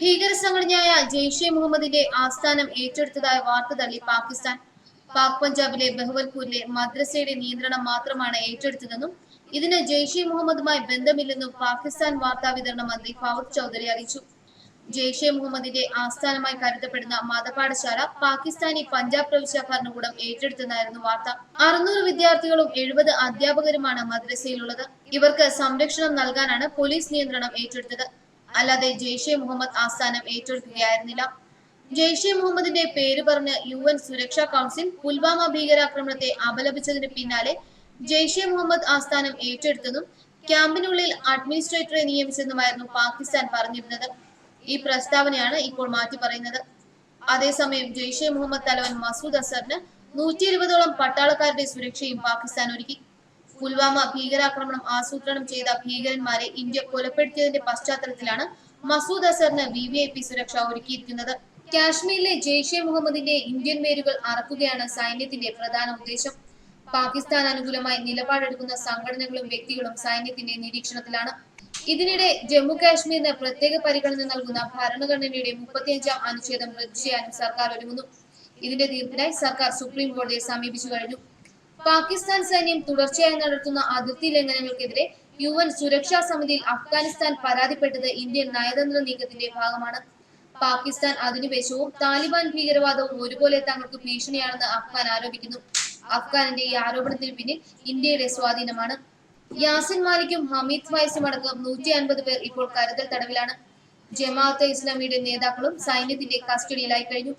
ഭീകര സംഘടനയായ ജെയ്ഷെ മുഹമ്മദിന്റെ ആസ്ഥാനം ഏറ്റെടുത്തതായ വാർത്ത തള്ളി പാകിസ്ഥാൻ. പാക് പഞ്ചാബിലെ ബഹവൽപൂരിലെ മദ്രസയുടെ നിയന്ത്രണം മാത്രമാണ് ഏറ്റെടുത്തതെന്നും ഇതിന് ജെയ്ഷെ മുഹമ്മദുമായി ബന്ധമില്ലെന്നും പാകിസ്ഥാൻ വാർത്താ വിതരണ മന്ത്രി ഫാറൂഖ് ചൗധരി അറിയിച്ചു. ജെയ്ഷെ മുഹമ്മദിന്റെ ആസ്ഥാനമായി കരുതപ്പെടുന്ന മതപാഠശാല പാകിസ്ഥാനി പഞ്ചാബ് പ്രവിശ്യ ഭരണകൂടം ഏറ്റെടുത്തെന്നായിരുന്നു വാർത്ത. അറുന്നൂറ് വിദ്യാർത്ഥികളും എഴുപത് അധ്യാപകരുമാണ് മദ്രസയിലുള്ളത്. ഇവർക്ക് സംരക്ഷണം നൽകാനാണ് പോലീസ് നിയന്ത്രണം ഏറ്റെടുത്തത്. അല്ലാതെ ജെയ്ഷെ മുഹമ്മദ് ആസ്ഥാനം ഏറ്റെടുക്കുകയായിരുന്നില്ല. ജെയ്ഷെ മുഹമ്മദിന്റെ പേര് പറഞ്ഞ് യു എൻ സുരക്ഷാ കൗൺസിൽ പുൽവാമ ഭീകരാക്രമണത്തെ അപലപിച്ചതിന് പിന്നാലെ ജെയ്ഷെ മുഹമ്മദ് ആസ്ഥാനം ഏറ്റെടുത്തതും ക്യാമ്പിനുള്ളിൽ അഡ്മിനിസ്ട്രേറ്ററെ നിയമിച്ചെന്നുമായിരുന്നു പാകിസ്ഥാൻ പറഞ്ഞിരുന്നത്. ഈ പ്രസ്താവനയാണ് ഇപ്പോൾ മാറ്റി പറയുന്നത്. അതേസമയം ജെയ്ഷെ മുഹമ്മദ് തലവൻ മസൂദ് അസറിന് നൂറ്റി ഇരുപതോളം പട്ടാളക്കാരുടെ സുരക്ഷയും പാകിസ്ഥാൻ ഒരുക്കി. പുൽവാമ ഭീകരാക്രമണം ആസൂത്രണം ചെയ്ത ഭീകരന്മാരെ ഇന്ത്യ കൊലപ്പെടുത്തിയതിന്റെ പശ്ചാത്തലത്തിലാണ് മസൂദ് അസറിന് വി വി ഐ പി സുരക്ഷ ഒരുക്കിയിരിക്കുന്നത്. കാശ്മീരിലെ ജെയ്ഷെ മുഹമ്മദിന്റെ ഇന്ത്യൻ വേരുകൾ അറക്കുകയാണ് സൈന്യത്തിന്റെ പ്രധാന ഉദ്ദേശം. പാകിസ്ഥാൻ അനുകൂലമായി നിലപാടെടുക്കുന്ന സംഘടനകളും വ്യക്തികളും സൈന്യത്തിന്റെ നിരീക്ഷണത്തിലാണ്. ഇതിനിടെ ജമ്മു കാശ്മീരിന് പ്രത്യേക പരിഗണന നൽകുന്ന ഭരണഘടനയുടെ മുപ്പത്തിയഞ്ചാം അനുച്ഛേദം റദ്ദ് ചെയ്യാനും സർക്കാർ ഒരുങ്ങുന്നു. ഇതിന്റെ തീർപ്പിനായി സർക്കാർ സുപ്രീം കോടതിയെ സമീപിച്ചു കഴിഞ്ഞു. പാകിസ്ഥാൻ സൈന്യം തുടർച്ചയായി നടത്തുന്ന അതിർത്തി ലംഘനങ്ങൾക്കെതിരെ യു എൻ സുരക്ഷാ സമിതിയിൽ അഫ്ഗാനിസ്ഥാൻ പരാതിപ്പെട്ടത് ഇന്ത്യൻ നയതന്ത്ര നീക്കത്തിന്റെ ഭാഗമാണ്. പാകിസ്ഥാൻ അധിനിവേശവും താലിബാൻ ഭീകരവാദവും ഒരുപോലെ തങ്ങൾക്ക് ഭീഷണിയാണെന്ന് അഫ്ഗാൻ ആരോപിക്കുന്നു. അഫ്ഗാനിന്റെ ഈ ആരോപണത്തിന് പിന്നിൽ ഇന്ത്യയുടെ സ്വാധീനമാണ്. യാസിൻ മാലിക്കും ഹമീദ് ഫൈസും അടക്കം നൂറ്റി അൻപത് പേർ ഇപ്പോൾ കരുതൽ തടവിലാണ്. ജമാഅത്തെ ഇസ്ലാമിയുടെ നേതാക്കളും സൈന്യത്തിന്റെ കസ്റ്റഡിയിലായി കഴിഞ്ഞു.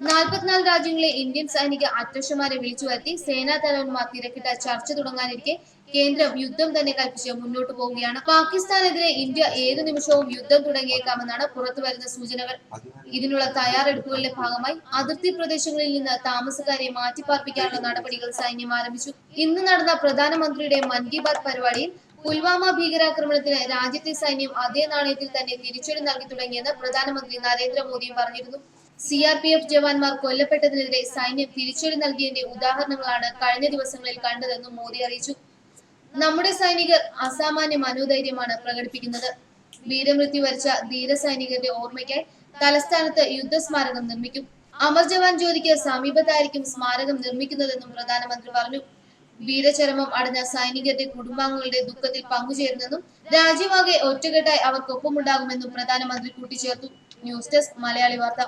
നാൽപ്പത്തിനാല് രാജ്യങ്ങളിലെ ഇന്ത്യൻ സൈനിക അധ്യക്ഷന്മാരെ വിളിച്ചു വരുത്തി സേനാ തലവന്മാർ തിരക്കിട്ട ചർച്ച തുടങ്ങാനിരിക്കെ കേന്ദ്രം യുദ്ധം തന്നെ കൽപ്പിച്ച് മുന്നോട്ട് പോവുകയാണ്. പാകിസ്ഥാനെതിരെ ഇന്ത്യ ഏതു നിമിഷവും യുദ്ധം തുടങ്ങിയേക്കാമെന്നാണ് പുറത്തുവരുന്ന സൂചനകൾ. ഇതിനുള്ള തയ്യാറെടുപ്പുകളുടെ ഭാഗമായി അതിർത്തി പ്രദേശങ്ങളിൽ നിന്ന് താമസക്കാരെ മാറ്റിപ്പാർപ്പിക്കാനുള്ള നടപടികൾ സൈന്യം ആരംഭിച്ചു. ഇന്ന് നടന്ന പ്രധാനമന്ത്രിയുടെ മൻ കി ബാത് പരിപാടിയിൽ പുൽവാമ ഭീകരാക്രമണത്തിന് രാജ്യത്തെ സൈന്യം അതേ നാണയത്തിൽ തന്നെ തിരിച്ചടി നൽകി തുടങ്ങിയെന്ന് പ്രധാനമന്ത്രി നരേന്ദ്രമോദിയും പറഞ്ഞിരുന്നു. സി ആർ പി എഫ് ജവാന്മാർ കൊല്ലപ്പെട്ടതിനെതിരെ സൈന്യം തിരിച്ചടി നൽകിയതിന്റെ ഉദാഹരണങ്ങളാണ് കഴിഞ്ഞ ദിവസങ്ങളിൽ കണ്ടതെന്നും മോദി അറിയിച്ചു. നമ്മുടെ സൈനികർ അസാമാന്യ മനോധൈര്യമാണ് പ്രകടിപ്പിക്കുന്നത്. വീരമൃത്യു വരിച്ച ധീര സൈനികരുടെ ഓർമ്മയ്ക്കായി തലസ്ഥാനത്ത് യുദ്ധസ്മാരകം നിർമ്മിക്കും. അമർ ജവാൻ ജ്യോതിക്ക് സമീപത്തായിരിക്കും സ്മാരകം നിർമ്മിക്കുന്നതെന്നും പ്രധാനമന്ത്രി പറഞ്ഞു. വീരചരമം അടഞ്ഞ സൈനികരുടെ കുടുംബാംഗങ്ങളുടെ ദുഃഖത്തിൽ പങ്കുചേരുന്നെന്നും രാജ്യമാകെ ഒറ്റകെട്ടായി അവർക്കൊപ്പമുണ്ടാകുമെന്നും പ്രധാനമന്ത്രി കൂട്ടിച്ചേർത്തു. ന്യൂസ് ഡെസ്ക് മലയാളി വാർത്ത.